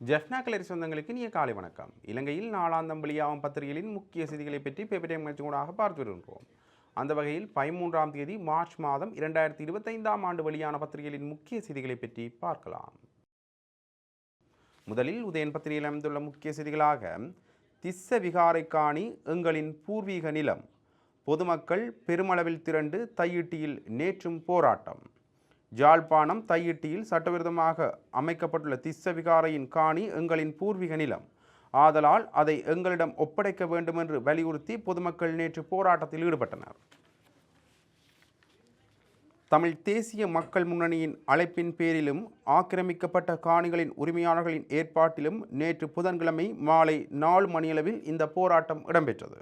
ஜெஃப்னா கலரி சொந்தங்களுக்கு நீ காலை வணக்கம். இலங்கையில் நாளாந்தம் வெளியாகும் பத்திரிகைகளின் முக்கிய செய்திகளை பற்றி பேப்பர் முயற்சிகூடாக பார்த்து வருகின்றோம். அந்த வகையில் பதிமூன்றாம் தேதி மார்ச் மாதம் இரண்டாயிரத்தி இருபத்தைந்தாம் ஆண்டு வெளியான பத்திரிகைகளின் முக்கிய செய்திகளை பற்றி பார்க்கலாம். முதலில் உதயன் பத்திரிகையில் அமைந்துள்ள முக்கிய செய்திகளாக திஸ்ஸ விகாரை காணி எங்களின் பூர்வீக நிலம். பொதுமக்கள் பெருமளவில் திரண்டு தையிட்டியில் நேற்றும் போராட்டம். ஜாழ்ப்பாணம் தையிட்டியில் சட்டவிரோதமாக அமைக்கப்பட்டுள்ள திஸ்ஸ விகாரையின் காணி எங்களின் பூர்வீக நிலம். ஆதலால் அதை எங்களிடம் ஒப்படைக்க வேண்டும் என்று வலியுறுத்தி பொதுமக்கள் நேற்று போராட்டத்தில் ஈடுபட்டனர். தமிழ் தேசிய மக்கள் முன்னணியின் அழைப்பின் பேரிலும் ஆக்கிரமிக்கப்பட்ட காணிகளின் உரிமையாளர்களின் ஏற்பாட்டிலும் நேற்று புதன்கிழமை மாலை நாலு மணியளவில் இந்த போராட்டம் இடம்பெற்றது.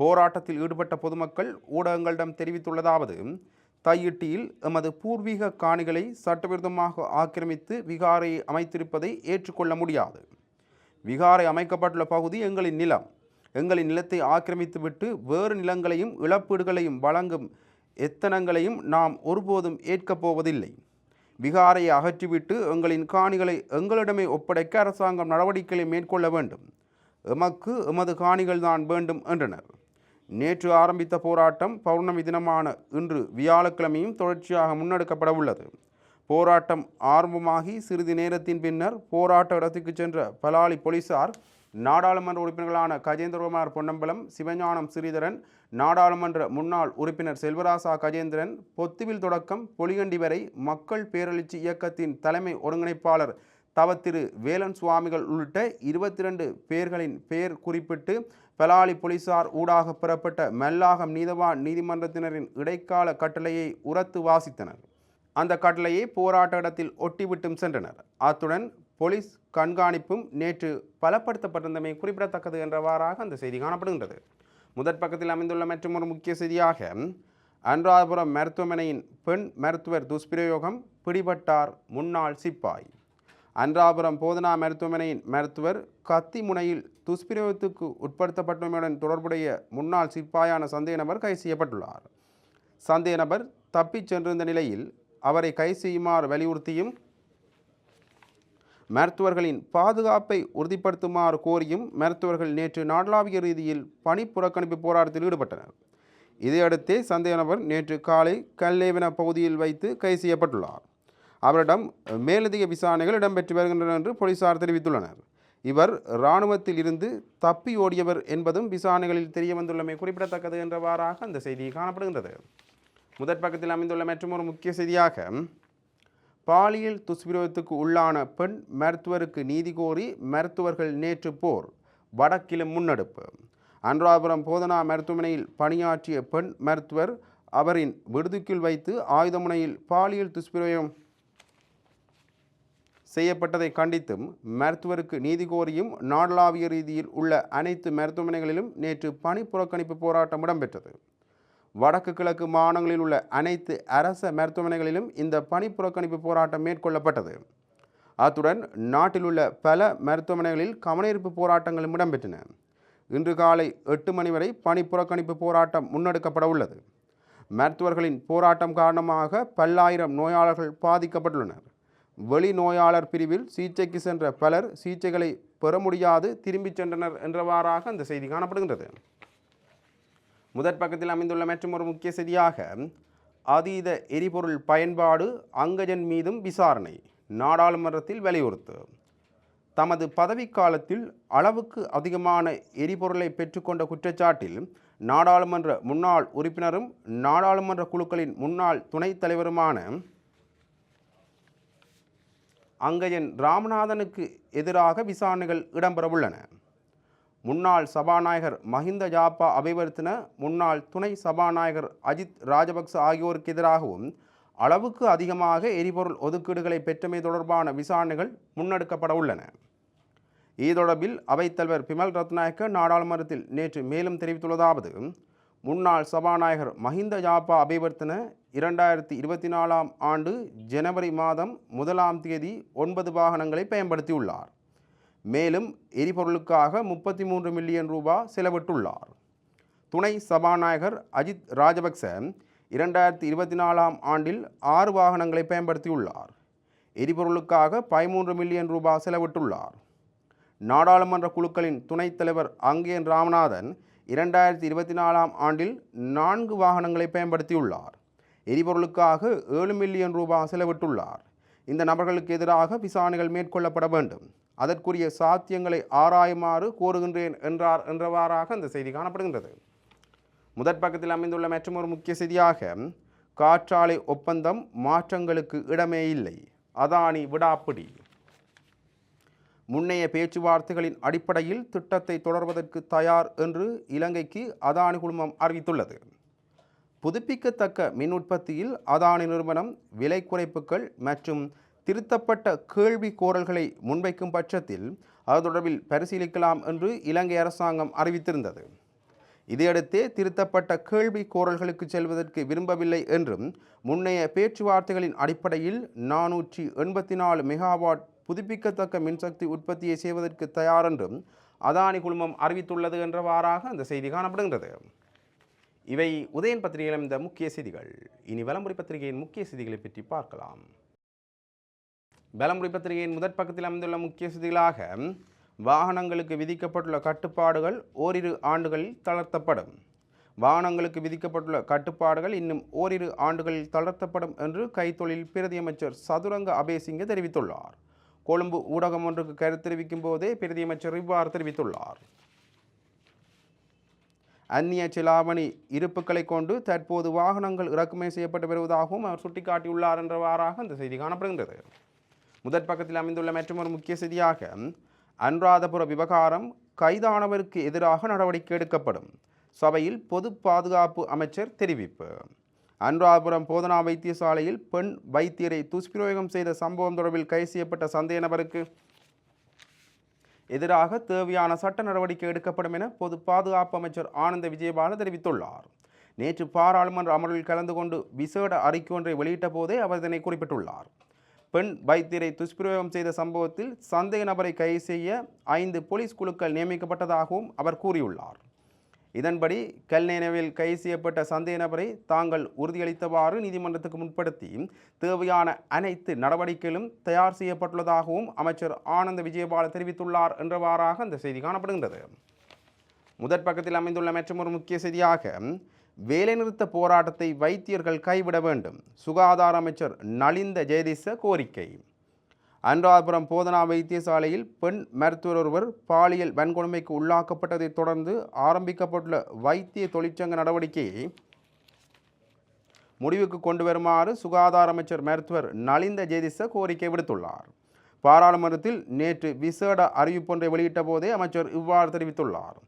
போராட்டத்தில் ஈடுபட்ட பொதுமக்கள் ஊடகங்களிடம் தெரிவித்துள்ளதாவது தையிட்டியில் எமது பூர்வீக காணிகளை சட்டவிரோதமாக ஆக்கிரமித்து விகாரை அமைத்திருப்பதை ஏற்றுக்கொள்ள முடியாது. விகாரை அமைக்கப்பட்டுள்ள பகுதி எங்களின் நிலம். எங்களின் நிலத்தை ஆக்கிரமித்துவிட்டு வேறு நிலங்களையும் இழப்பீடுகளையும் வழங்கும் எத்தனங்களையும் நாம் ஒருபோதும் ஏற்கப் போவதில்லை. விகாரையை அகற்றிவிட்டு எங்களின் காணிகளை எங்களிடமே ஒப்படைக்க அரசாங்கம் நடவடிக்கைகளை மேற்கொள்ள வேண்டும். எமக்கு எமது காணிகள் தான் வேண்டும் என்றனர். நேற்று ஆரம்பித்த போராட்டம் பௌர்ணமி தினமான இன்று வியாழக்கிழமையும் தொடர்ச்சியாக முன்னெடுக்கப்பட உள்ளது. போராட்டம் ஆரம்பமாகி சிறிது நேரத்தின் பின்னர் போராட்ட இடத்துக்கு சென்ற பலாலி போலீசார் நாடாளுமன்ற உறுப்பினர்களான கஜேந்திரகுமார் பொன்னம்பலம் சிவஞானம் ஸ்ரீதரன் நாடாளுமன்ற முன்னாள் உறுப்பினர் செல்வராசா கஜேந்திரன் பொத்துவில் தொடக்கம் பொலிகண்டி வரை மக்கள் பேரழிச்சி இயக்கத்தின் தலைமை ஒருங்கிணைப்பாளர் தவத்திரு வேலன் சுவாமிகள் உள்ளிட்ட இருபத்தி ரெண்டு பேர்களின் பெயர் குறிப்பிட்டு பலாலி போலீசார் ஊடாக பெறப்பட்ட மெல்லாகம் நீதவான் நீதிமன்றத்தினரின் இடைக்கால கட்டளையை உரத்து வாசித்தனர். அந்த கட்டளையை போராட்ட இடத்தில் ஒட்டிவிட்டும் சென்றனர். அத்துடன் போலீஸ் கண்காணிப்பும் நேற்று பலப்படுத்தப்பட்டிருந்தமை குறிப்பிடத்தக்கது என்றவாறாக அந்த செய்தி காணப்படுகின்றது. முதற் பக்கத்தில் அமைந்துள்ள மற்றும் ஒரு முக்கிய செய்தியாக அனுராதபுரம் மருத்துவமனையின் பெண் மருத்துவர் துஷ்பிரயோகம் பிடிபட்டார் முன்னாள் சிப்பாய். அன்றாபுரம் போதனா மருத்துவமனையின் மருத்துவர் கத்தி முனையில் துஷ்பிரயோகத்துக்கு உட்படுத்தப்பட்டமையுடன் தொடர்புடைய முன்னாள் சிப்பாயான சந்தேக நபர் கைது செய்யப்பட்டுள்ளார். சந்தேக நபர் தப்பிச் சென்றிருந்த நிலையில் அவரை கைது செய்யுமாறு வலியுறுத்தியும் மருத்துவர்களின் பாதுகாப்பை உறுதிப்படுத்துமாறு கோரியும் மருத்துவர்கள் நேற்று நாடளாவிய ரீதியில் பணி புறக்கணிப்பு போராட்டத்தில் ஈடுபட்டனர். இதையடுத்தே சந்தேக நபர் நேற்று காலை கல்லேவன பகுதியில் வைத்து கைது செய்யப்பட்டுள்ளார். அவரிடம் மேலதிக விசாரணைகள் இடம்பெற்று வருகின்றன என்று போலீசார் தெரிவித்துள்ளனர். இவர் இராணுவத்தில் இருந்து தப்பி ஓடியவர் என்பதும் விசாரணைகளில் தெரிய வந்துள்ளமை குறிப்பிடத்தக்கது என்றவாறாக அந்த செய்தி காணப்படுகின்றது. முதற் பக்கத்தில் அமைந்துள்ள மற்றொரு முக்கிய செய்தியாக பாலியல் துஷ்பிரயோகத்துக்கு உள்ளான பெண் மருத்துவருக்கு நீதி கோரி மருத்துவர்கள் நேற்று போர் வடக்கிலும் முன்னெடுப்பு. அனுராபுரம் போதனா மருத்துவமனையில் பணியாற்றிய பெண் மருத்துவர் அவரின் விடுதிக்குள் வைத்து ஆயுதமுனையில் பாலியல் துஷ்பிரயோகம் செய்யப்பட்டதை கண்டித்தும் மருத்துவருக்கு நீதி கோரியும் நாடளாவிய ரீதியில் உள்ள அனைத்து மருத்துவமனைகளிலும் நேற்று பணி புறக்கணிப்பு போராட்டம் இடம்பெற்றது. வடக்கு கிழக்கு மாநிலங்களில் உள்ள அனைத்து அரச மருத்துவமனைகளிலும் இந்த பணி புறக்கணிப்பு போராட்டம் மேற்கொள்ளப்பட்டது. அத்துடன் நாட்டில் உள்ள பல மருத்துவமனைகளில் கவனஈர்ப்பு போராட்டங்களும் இடம்பெற்றன. இன்று காலை எட்டு மணி வரை பணி புறக்கணிப்பு போராட்டம் முன்னெடுக்கப்பட உள்ளது. மருத்துவர்களின் போராட்டம் காரணமாக பல்லாயிரம் நோயாளர்கள் பாதிக்கப்பட்டுள்ளனர். வெளிநோயாளர் பிரிவில் சிகிச்சைக்கு சென்ற பலர் சிகிச்சைகளை பெற முடியாது திரும்பிச் சென்றனர் என்றவாறாக அந்த செய்தி காணப்படுகின்றது. முதற் பக்கத்தில் அமைந்துள்ள மற்றும் ஒரு முக்கிய செய்தியாக அதீத எரிபொருள் பயன்பாடு அங்கஜன் மீதும் விசாரணை நாடாளுமன்றத்தில் வலியுறுத்து. தமது பதவிக்காலத்தில் அளவுக்கு அதிகமான எரிபொருளை பெற்றுக்கொண்ட குற்றச்சாட்டில் நாடாளுமன்ற முன்னாள் உறுப்பினரும் நாடாளுமன்ற குழுக்களின் முன்னாள் துணைத் தலைவருமான அங்கஜன் ராமநாதனுக்கு எதிராக விசாரணைகள் இடம்பெறவுள்ளன. முன்னாள் சபாநாயகர் மஹிந்த ஜாப்பா அபிவர்த்தன முன்னாள் துணை சபாநாயகர் அஜித் ராஜபக்ச ஆகியோருக்கு எதிராகவும் அளவுக்கு அதிகமாக எரிபொருள் ஒதுக்கீடுகளை பெற்றமை தொடர்பான விசாரணைகள் முன்னெடுக்கப்பட உள்ளன இது தொடர்பில் அவைத்தலைவர் பிமல் ரத்நாயக்க நாடாளுமன்றத்தில் நேற்று மேலும் தெரிவித்துள்ளதாவது முன்னாள் சபாநாயகர் மஹிந்த ஜாப்பா அபிவர்த்தன இரண்டாயிரத்தி இருபத்தி நாலாம் ஆண்டு ஜனவரி மாதம் முதலாம் தேதி ஒன்பது வாகனங்களை பயன்படுத்தியுள்ளார். மேலும் எரிபொருளுக்காக முப்பத்தி மூன்று மில்லியன் ரூபாய் செலவிட்டுள்ளார். துணை சபாநாயகர் அஜித் ராஜபக்ச இரண்டாயிரத்தி இருபத்தி நாலாம் ஆண்டில் ஆறு வாகனங்களை பயன்படுத்தியுள்ளார். எரிபொருளுக்காக பதிமூன்று மில்லியன் ரூபாய் செலவிட்டுள்ளார். நாடாளுமன்ற குழுக்களின் துணைத் தலைவர் அங்கேன் ராமநாதன் இரண்டாயிரத்தி இருபத்தி நாலாம் ஆண்டில் நான்கு வாகனங்களை பயன்படுத்தியுள்ளார். எரிபொருளுக்காக ஏழு மில்லியன் ரூபாய் செலவிட்டுள்ளார். இந்த நபர்களுக்கு எதிராக விசாரணைகள் மேற்கொள்ளப்பட வேண்டும். அதற்குரிய சாத்தியங்களை ஆராயுமாறு கோருகின்றேன் என்றார் என்றவாறாக அந்த செய்தி காணப்படுகின்றது. முதற் பக்கத்தில் அமைந்துள்ள மற்றொரு முக்கிய செய்தியாக காற்றாலை ஒப்பந்தம் மாற்றங்களுக்கு இடமே இல்லை. அதானி விடாப்பிடி. முன்னைய பேச்சுவார்த்தைகளின் அடிப்படையில் திட்டத்தை தொடர்வதற்கு தயார் என்று இலங்கைக்கு அதானி குழுமம் அறிவித்துள்ளது. புதுப்பிக்கத்தக்க மின் உற்பத்தியில் அதானி நிறுவனம் விலை குறைப்புகள் மற்றும் திருத்தப்பட்ட கேள்வி கோரல்களை முன்வைக்கும் பட்சத்தில் அது தொடர்பில் பரிசீலிக்கலாம் என்று இலங்கை அரசாங்கம் அறிவித்திருந்தது. இதையடுத்தே திருத்தப்பட்ட கேள்வி கோரல்களுக்கு செல்வதற்கு விரும்பவில்லை என்றும் முன்னைய பேச்சுவார்த்தைகளின் அடிப்படையில் நானூற்றி எண்பத்தி நாலு மெகாவாட் புதுப்பிக்கத்தக்க மின்சக்தி உற்பத்தியை செய்வதற்கு தயார் என்றும் அதானி குழுமம் அறிவித்துள்ளது என்றவாறாக அந்த செய்தி காணப்படுகின்றது. இவை உதயன் பத்திரிகையில் இந்த முக்கிய செய்திகள். இனி வலம்புரி பத்திரிகையின் முக்கிய செய்திகளை பற்றி பார்க்கலாம். வலம்புரி பத்திரிகையின் முதற் பக்கத்தில் அமைந்துள்ள முக்கிய செய்திகளாக வாகனங்களுக்கு விதிக்கப்பட்டுள்ள கட்டுப்பாடுகள் ஓரிரு ஆண்டுகளில் தளர்த்தப்படும். வாகனங்களுக்கு விதிக்கப்பட்டுள்ள கட்டுப்பாடுகள் இன்னும் ஓரிரு ஆண்டுகளில் தளர்த்தப்படும் என்று கைத்தொழில் பிரதியமைச்சர் சதுரங்க அபேசிங்க தெரிவித்துள்ளார். கொழும்பு ஊடகம் ஒன்றுக்கு கருத்து தெரிவிக்கும் போதே பிரதியமைச்சர் இவ்வாறு தெரிவித்துள்ளார். அந்நிய செலாவணி இருப்புக்களை கொண்டு தற்போது வாகனங்கள் இறக்குமதி செய்யப்பட்டு வருவதாகவும் அவர் சுட்டிக்காட்டியுள்ளார் என்றவாறாக அந்த செய்தி காணப்படுகின்றது. முதற் பக்கத்தில் அமைந்துள்ள மற்றொரு முக்கிய செய்தியாக அனுராதபுர விவகாரம் கைதானவருக்கு எதிராக நடவடிக்கை எடுக்கப்படும். சபையில் பொது பாதுகாப்பு அமைச்சர் தெரிவிப்பு. அனுராதபுரம் போதனா வைத்தியசாலையில் பெண் வைத்தியரை துஷ்பிரயோகம் செய்த சம்பவம் தொடர்பில் கைது செய்யப்பட்ட சந்தேக நபருக்கு எதிராக தேவையான சட்ட நடவடிக்கை எடுக்கப்படும் என பொது பாதுகாப்பு அமைச்சர் ஆனந்த விஜயபால தெரிவித்துள்ளார். நேற்று பாராளுமன்ற அமர்வில் கலந்து கொண்டு விசேட அறிக்கை ஒன்றை வெளியிட்ட போதே அவர் இதனை குறிப்பிட்டுள்ளார். பெண் வைத்தியரை துஷ்பிரயோகம் செய்த சம்பவத்தில் சந்தேக நபரை கைது செய்ய ஐந்து போலீஸ் குழுக்கள் நியமிக்கப்பட்டதாகவும் அவர் கூறியுள்ளார். இதன்படி கல்நேனவில் கைது செய்யப்பட்ட சந்தேக நபரை தாங்கள் உறுதியளித்தவாறு நீதிமன்றத்துக்கு முன்படுத்தி தேவையான அனைத்து நடவடிக்கைகளும் தயார் செய்யப்பட்டுள்ளதாகவும் அமைச்சர் ஆனந்த விஜயபால தெரிவித்துள்ளார் என்றவாறாக அந்த செய்தி காணப்படுகின்றது. முதற் பக்கத்தில் அமைந்துள்ள மற்றொரு முக்கிய செய்தியாக வேலைநிறுத்த போராட்டத்தை வைத்தியர்கள் கைவிட வேண்டும். சுகாதார அமைச்சர் நலிந்த ஜெயதிச கோரிக்கை. அன்றாபுரம் போதனா வைத்தியசாலையில் பெண் மருத்துவர் ஒருவர் பாலியல் வன்கொடுமைக்கு உள்ளாக்கப்பட்டதைத் தொடர்ந்து ஆரம்பிக்கப்பட்டுள்ள வைத்திய தொழிற்சங்க நடவடிக்கையை முடிவுக்கு கொண்டு வருமாறு சுகாதார அமைச்சர் மருத்துவர் நலிந்த ஜெயதிச கோரிக்கை விடுத்துள்ளார். பாராளுமன்றத்தில் நேற்று விசேட அறிவிப்பொன்றை வெளியிட்ட போதே அமைச்சர் இவ்வாறு தெரிவித்துள்ளார்.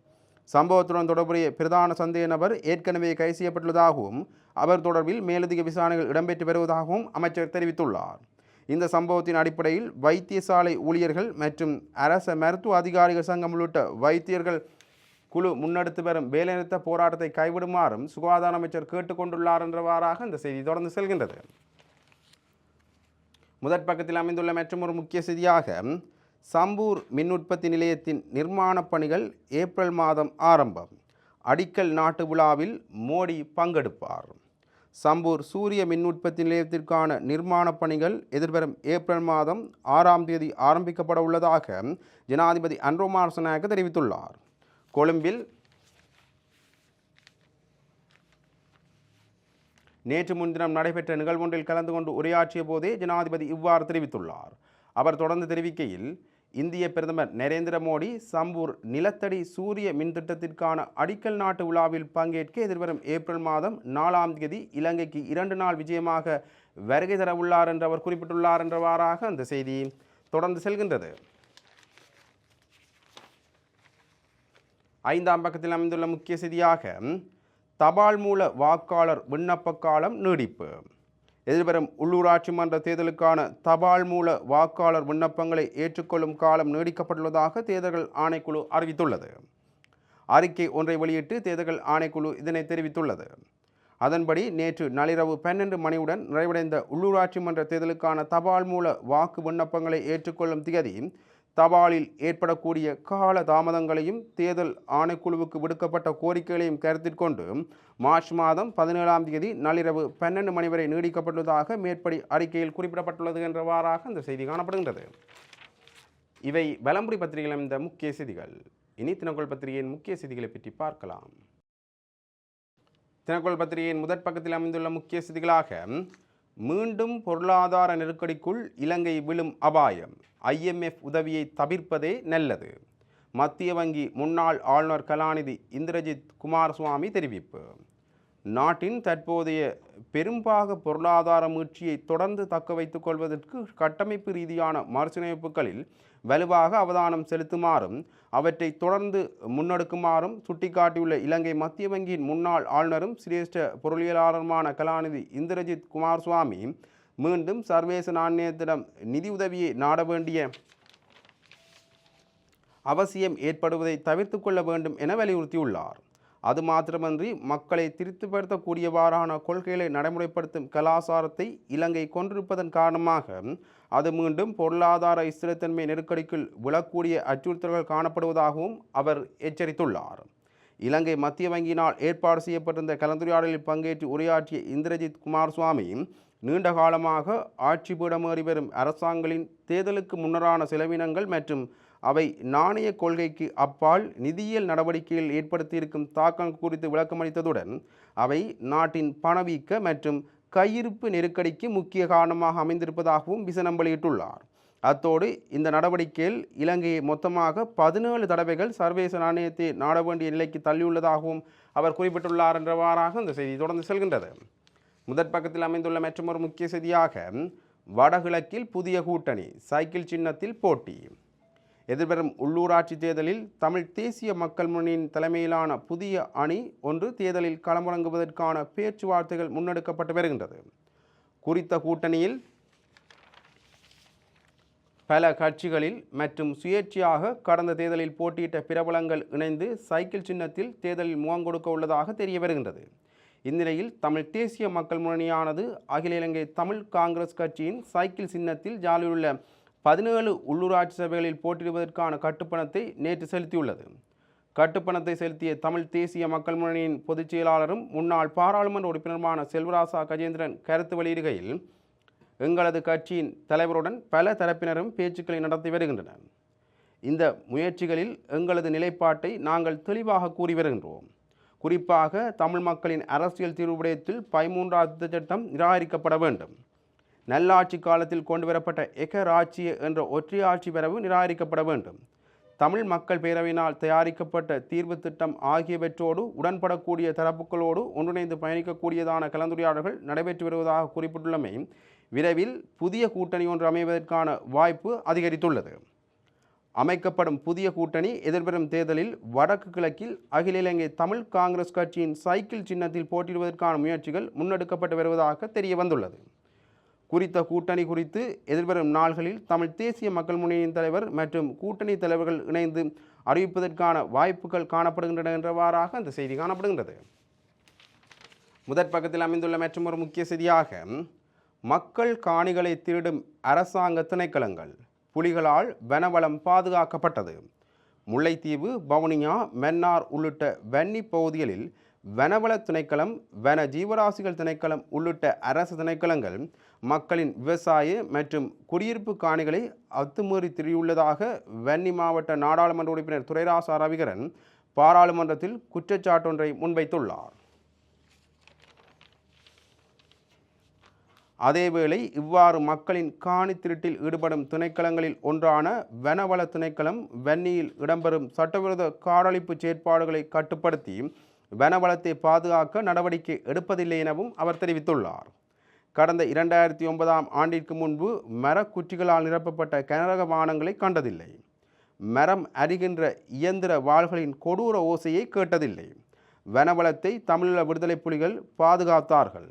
சம்பவத்துடன் தொடர்புடைய பிரதான சந்தேக நபர் ஏற்கனவே கைது செய்யப்பட்டுள்ளதாகவும் அவர் தொடர்பில் மேலதிக விசாரணைகள் இடம்பெற்று வருவதாகவும் அமைச்சர் தெரிவித்துள்ளார். இந்த சம்பவத்தின் அடிப்படையில் வைத்தியசாலை ஊழியர்கள் மற்றும் அரச மருத்துவ அதிகாரிகள் சங்கம் உள்ளிட்ட வைத்தியர்கள் குழு முன்னெடுத்து வரும் வேலைநிறுத்த போராட்டத்தை கைவிடுமாறும் சுகாதார அமைச்சர் கேட்டுக்கொண்டுள்ளார் என்றவாறாக இந்த செய்தி தொடர்ந்து செல்கின்றது. முதற் பக்கத்தில் அமைந்துள்ள மற்றொரு முக்கிய செய்தியாக சம்பூர் மின் உற்பத்தி நிலையத்தின் நிர்மாணப் பணிகள் ஏப்ரல் மாதம் ஆரம்பம். அடிக்கல் நாட்டு விழாவில் மோடி பங்கெடுப்பார். சம்பூர் சூரிய மின் உற்பத்தி நிலையத்திற்கான நிர்மாணப் பணிகள் எதிர்வரும் ஏப்ரல் மாதம் ஆறாம் தேதி ஆரம்பிக்கப்பட உள்ளதாக ஜனாதிபதி அன்ரோமார் தெரிவித்துள்ளார். கொழும்பில் நேற்று முன்தினம் நடைபெற்ற நிகழ்வொன்றில் கலந்து கொண்டு உரையாற்றிய போதே ஜனாதிபதி இவ்வாறு தெரிவித்துள்ளார். அவர் தொடர்ந்து தெரிவிக்கையில் இந்திய பிரதமர் நரேந்திர மோடி சம்பூர் நிலத்தடி சூரிய மின் திட்டத்திற்கான அடிக்கல் நாட்டு விழாவில் பங்கேற்க எதிர்வரும் ஏப்ரல் மாதம் நாலாம் தேதி இலங்கைக்கு இரண்டு நாள் விஜயமாக வருகை தரவுள்ளார் என்று அவர் குறிப்பிட்டுள்ளார் என்றவாறாக அந்த செய்தி தொடர்ந்து செல்கின்றது. ஐந்தாம் பக்கத்தில் அமைந்துள்ள முக்கிய செய்தியாக தபால் மூல வாக்காளர் விண்ணப்ப காலம் நீடிப்பு. எதிர்வரும் உள்ளூராட்சி மன்ற தேர்தலுக்கான தபால் மூல வாக்காளர் விண்ணப்பங்களை ஏற்றுக்கொள்ளும் காலம் நீடிக்கப்பட்டுள்ளதாக தேர்தல்கள் ஆணைக்குழு அறிவித்துள்ளது. அறிக்கை ஒன்றை வெளியிட்டு தேர்தல்கள் ஆணைக்குழு இதனை தெரிவித்துள்ளது. அதன்படி நேற்று நள்ளிரவு பன்னெண்டு மணியுடன் நிறைவடைந்த உள்ளூராட்சி மன்ற தேர்தலுக்கான தபால் மூல வாக்கு விண்ணப்பங்களை ஏற்றுக்கொள்ளும் திகதி தபாலில் ஏற்படக்கூடிய கால தாமதங்களையும் தேர்தல் ஆணைக்குழுவுக்கு விடுக்கப்பட்ட கோரிக்கைகளையும் கருத்தில் கொண்டு மார்ச் மாதம் பதினேழாம் தேதி நள்ளிரவு பன்னெண்டு மணி வரை நீடிக்கப்பட்டுள்ளதாக மேற்படி அறிக்கையில் குறிப்பிடப்பட்டுள்ளது என்றவாறாக இந்த செய்தி காணப்படுகின்றது. இவை வலம்புரி பத்திரிகையில் இந்த முக்கிய செய்திகள். இனி தினக்குள் பத்திரிகையின் முக்கிய செய்திகளை பற்றி பார்க்கலாம். தினக்குள் பத்திரிகையின் முதற் பக்கத்தில் அமைந்துள்ள முக்கிய செய்திகளாக மீண்டும் பொருளாதார நெருக்கடிக்குள் இலங்கை விழும் அபாயம். ஐஎம்எஃப் உதவியை தவிர்ப்பதே நல்லது. மத்திய வங்கி முன்னாள் ஆளுநர் கலாநிதி இந்திரஜித் குமாரசுவாமி தெரிவிப்பு. நாட்டின் தற்போதைய பெரும்பாக பொருளாதார மீட்சியை தொடர்ந்து தக்க வைத்துக் கொள்வதற்கு கட்டமைப்பு ரீதியான மறுசீரமைப்புகளில் வலுவாக அவதானம் செலுத்துமாறும் அவற்றை தொடர்ந்து முன்னெடுக்குமாறும் சுட்டிக்காட்டியுள்ள இலங்கை மத்திய வங்கியின் முன்னாள் ஆளுநரும் சிரேஷ்ட பொருளியலாளருமான கலாநிதி இந்திரஜித் குமாரசுவாமி மீண்டும் சர்வதேச நாணயத்திடம் நிதியுதவியை நாட வேண்டிய அவசியம் ஏற்படுவதை தவிர்த்து கொள்ள வேண்டும் என வலியுறுத்தியுள்ளார். அது மாத்திரமன்றி மக்களை திருப்திப்படுத்தக்கூடியவாறான கொள்கைகளை நடைமுறைப்படுத்தும் கலாசாரத்தை இலங்கை கொண்டிருப்பதன் காரணமாக அது மீண்டும் பொருளாதார ஸ்திரத்தன்மை நெருக்கடிக்குள் விழக்கூடிய அச்சுறுத்தல்கள் காணப்படுவதாகவும் அவர் எச்சரித்துள்ளார். இலங்கை மத்திய வங்கியினால் ஏற்பாடு செய்யப்பட்டிருந்த கலந்துரையாடலில் பங்கேற்று உரையாற்றிய இந்திரஜித் குமாரசுவாமி நீண்ட காலமாக ஆட்சி பீடமேறி வரும் அரசாங்கங்களின் தேர்தலுக்கு முன்னரான செலவினங்கள் மற்றும் அவை நாணய கொள்கைக்கு அப்பால் நிதியியல் நடவடிக்கையில் ஏற்படுத்தியிருக்கும் தாக்கம் குறித்து விளக்கமளித்ததுடன் அவை நாட்டின் பணவீக்க மற்றும் கையிருப்பு நெருக்கடிக்கு முக்கிய காரணமாக அமைந்திருப்பதாகவும் விசனம் வெளியிட்டுள்ளார். அத்தோடு இந்த நடவடிக்கையில் இலங்கையை மொத்தமாக பதினேழு தடவைகள் சர்வதேச நாணயத்தை நாட வேண்டிய நிலைக்கு தள்ளியுள்ளதாகவும் அவர் குறிப்பிட்டுள்ளார் என்றவாறாக இந்த செய்தி தொடர்ந்து செல்கின்றது. முதற் பக்கத்தில் அமைந்துள்ள மற்றொரு முக்கிய செய்தியாக வடகிழக்கில் புதிய கூட்டணி சைக்கிள் சின்னத்தில் போட்டி. எதிர்வரும் உள்ளூராட்சி தேர்தலில் தமிழ் தேசிய மக்கள் முன்னின் தலைமையிலான புதிய அணி ஒன்று தேர்தலில் களமிறங்குவதற்கான பேச்சுவார்த்தைகள் முன்னெடுக்கப்பட்டு வருகின்றது. குறித்த கூட்டணியில் பல கட்சிகளில் மற்றும் சுயேட்சையாக கடந்த தேர்தலில் போட்டியிட்ட பிரபலங்கள் இணைந்து சைக்கிள் சின்னத்தில் தேர்தலில் முகங்கொடுக்க உள்ளதாக தெரிய வருகின்றது. இந்நிலையில் தமிழ் தேசிய மக்கள் முன்னணியானது அகில இலங்கை தமிழ் காங்கிரஸ் கட்சியின் சைக்கிள் சின்னத்தில் ஜாலியிலுள்ள பதினேழு உள்ளூராட்சி சபைகளில் போட்டியிடுவதற்கான கட்டுப்பணத்தை நேற்று செலுத்தியுள்ளது. கட்டுப்பணத்தை செலுத்திய தமிழ் தேசிய மக்கள் முன்னணியின் பொதுச் செயலாளரும் முன்னாள் பாராளுமன்ற உறுப்பினருமான செல்வராசா கஜேந்திரன் கருத்து வெளியிடுகையில் எங்களது கட்சியின் தலைவருடன் பல தரப்பினரும் பேச்சுக்களை நடத்தி வருகின்றனர். இந்த முயற்சிகளில் எங்களது நிலைப்பாட்டை நாங்கள் தெளிவாக கூறி வருகின்றோம். குறிப்பாக தமிழ் மக்களின் அரசியல் தீர்வு விடயத்தில் பதிமூன்றாவது சட்டம் நிராகரிக்கப்பட வேண்டும். நல்லாட்சி காலத்தில் கொண்டு வரப்பட்ட எகராட்சிய என்ற ஒற்றையாட்சி வரவு நிராகரிக்கப்பட வேண்டும். தமிழ் மக்கள் பேரவையினால் தயாரிக்கப்பட்ட தீர்வு திட்டம் ஆகியவற்றோடு உடன்படக்கூடிய தரப்புகளோடு ஒன்றிணைந்து பயணிக்கக்கூடியதான கலந்துரையாடல்கள் நடைபெற்று வருவதாக குறிப்பிட்டுள்ளமை விரைவில் புதிய கூட்டணி ஒன்று அமைவதற்கான வாய்ப்பு அதிகரித்துள்ளது. அமைக்கப்படும் புதிய கூட்டணி எதிர்வரும் தேர்தலில் வடக்கு கிழக்கில் அகில இலங்கை தமிழ் காங்கிரஸ் கட்சியின் சைக்கிள் சின்னத்தில் போட்டியிடுவதற்கான முயற்சிகள் முன்னெடுக்கப்பட்டு வருவதாக தெரிய வந்துள்ளது குறித்த கூட்டணி குறித்து எதிர்வரும் நாள்களில் தமிழ் தேசிய மக்கள் முன்னணியின் தலைவர் மற்றும் கூட்டணி தலைவர்கள் இணைந்து அறிவிப்பதற்கான வாய்ப்புகள் காணப்படுகின்றன என்றவாறாக அந்த செய்தி காணப்படுகின்றது. முதற் பக்கத்தில் அமைந்துள்ள ஒரு முக்கிய செய்தியாக மக்கள் காணிகளை திருடும் அரசாங்க திணைக்களங்கள் புலிகளால் வனவளம் பாதுகாக்கப்பட்டது. முல்லைத்தீவு பவுனியா மென்னார் உள்ளிட்ட வன்னி பகுதிகளில் வனவள திணைக்களம் வன ஜீவராசிகள் திணைக்களம் உள்ளிட்ட அரசு திணைக்களங்கள் மக்களின் விவசாய மற்றும் குடியிருப்பு காணிகளை அத்துமீறி திரியுள்ளதாக வன்னி மாவட்ட நாடாளுமன்ற உறுப்பினர் துரைராசா ரவிகரன் பாராளுமன்றத்தில் குற்றச்சாட்டொன்றை முன்வைத்துள்ளார். அதேவேளை இவ்வாறு மக்களின் காணி திருட்டில் ஈடுபடும் திணைக்களங்களில் ஒன்றான வனவள திணைக்களம் வன்னியில் இடம்பெறும் சட்டவிரோத காடழிப்பு செயற்பாடுகளை கட்டுப்படுத்தி வனவளத்தை பாதுகாக்க நடவடிக்கை எடுப்பதில்லை எனவும் அவர் தெரிவித்துள்ளார். கடந்த இரண்டாயிரத்தி ஒன்பதாம் ஆண்டிற்கு முன்பு மரக்குற்றிகளால் நிரப்பப்பட்ட கனரக வாகனங்களை கண்டதில்லை. மரம் அறிகின்ற இயந்திர வாள்களின் கொடூர ஓசையை கேட்டதில்லை. வனவளத்தை தமிழீழ விடுதலை புலிகள் பாதுகாத்தார்கள்.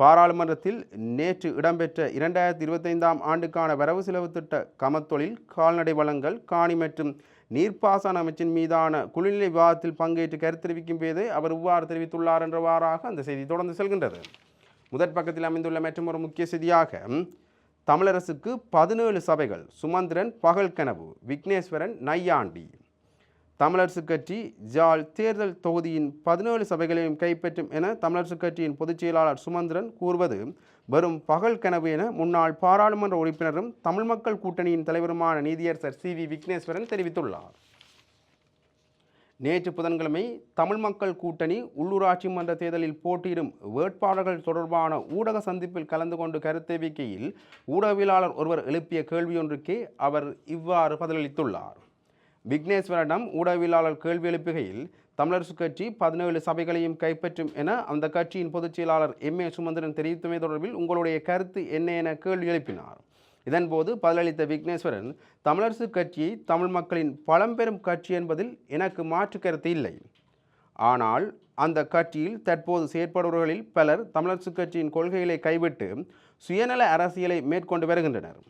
பாராளுமன்றத்தில் நேற்று இடம்பெற்ற இரண்டாயிரத்தி இருபத்தைந்தாம் ஆண்டுக்கான வரவு செலவு திட்ட கமத்தொழில் கால்நடை வளங்கள் காணி மற்றும் நீர்ப்பாசன அமைச்சின் மீதான குளிர்நிலை விவாதத்தில் பங்கேற்று கருத்து தெரிவிக்கும் போதே அவர் இவ்வாறு தெரிவித்துள்ளார் என்றவாறாக அந்த செய்தி தொடர்ந்து செல்கின்றது. முதற் பக்கத்தில் அமைந்துள்ள மற்றொரு முக்கிய செய்தியாக தமிழரசுக்கு பதினேழு சபைகள் சுமந்திரன் பகல் கனவு விக்னேஸ்வரன் நையாண்டி. தமிழரசு கட்சி ஜால் தேர்தல் தொகுதியின் பதினேழு சபைகளையும் கைப்பற்றும் என தமிழரசு கட்சியின் பொதுச் செயலாளர் சுமந்திரன் கூறுவது வெறும் பகல் கனவு என முன்னாள் பாராளுமன்ற உறுப்பினரும் தமிழ் மக்கள் கூட்டணியின் தலைவருமான நீதியரசர் சி வி விக்னேஸ்வரன் தெரிவித்துள்ளார். நேற்று புதன்கிழமை தமிழ் மக்கள் கூட்டணி உள்ளூராட்சி மன்ற தேர்தலில் போட்டியிடும் வேட்பாளர்கள் தொடர்பான ஊடக சந்திப்பில் கலந்து கொண்டு கருத்தெவிக்கையில் ஊடகவியலாளர் ஒருவர் எழுப்பிய கேள்வியொன்றுக்கே அவர் இவ்வாறு பதிலளித்துள்ளார். விக்னேஸ்வரிடம் ஊடகவியலாளர் கேள்வி எழுப்புகையில் தமிழரசு கட்சி பதினேழு சபைகளையும் கைப்பற்றும் என அந்த கட்சியின் பொதுச் செயலாளர் எம் ஏ சுமந்திரன் தெரிவித்தமை தொடர்பில் உங்களுடைய கருத்து என்ன என கேள்வி எழுப்பினார். இதன்போது பதிலளித்த விக்னேஸ்வரன் தமிழரசு கட்சியை தமிழ் மக்களின் பழம்பெரும் கட்சி என்பதில் எனக்கு மாற்று கருத்து இல்லை. ஆனால் அந்த கட்சியில் தற்போது செயற்படுபவர்களில் பலர் தமிழரசு கட்சியின் கொள்கைகளை கைவிட்டு சுயநல அரசியலை மேற்கொண்டு வருகின்றனர்.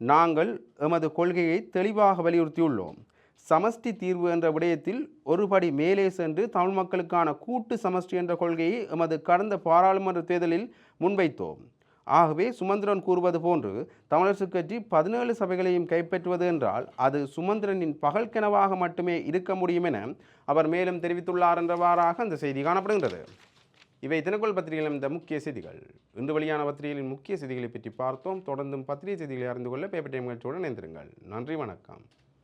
நாங்கள் எமது கொள்கையை தெளிவாக வலியுறுத்தியுள்ளோம். சமஷ்டி தீர்வு என்ற விடயத்தில் ஒருபடி மேலே சென்று தமிழ் மக்களுக்கான கூட்டு சமஷ்டி என்ற கொள்கையை எமது கடந்த பாராளுமன்ற தேர்தலில் முன்வைத்தோம். ஆகவே சுமந்திரன் கூறுவது போன்று தமிழரசு கட்சி பதினேழு சபைகளையும் கைப்பற்றுவது என்றால் அது சுமந்திரனின் பகல் கனவாக மட்டுமே இருக்க முடியும் என அவர் மேலும் தெரிவித்துள்ளார் என்றவாறாக அந்த செய்தி காணப்படுகின்றது. இவை தினக்குள் பத்திரிகையில் இந்த முக்கிய செய்திகள். இன்று வெளியான பத்திரிகைகளின் முக்கிய செய்திகளை பற்றி பார்த்தோம். தொடர்ந்தும் பத்திரிகை செய்திகளை அறிந்து கொள்ள பேப்பர் டைம் நிகழ்ச்சியுடன் இணைந்திருங்கள். நன்றி வணக்கம்.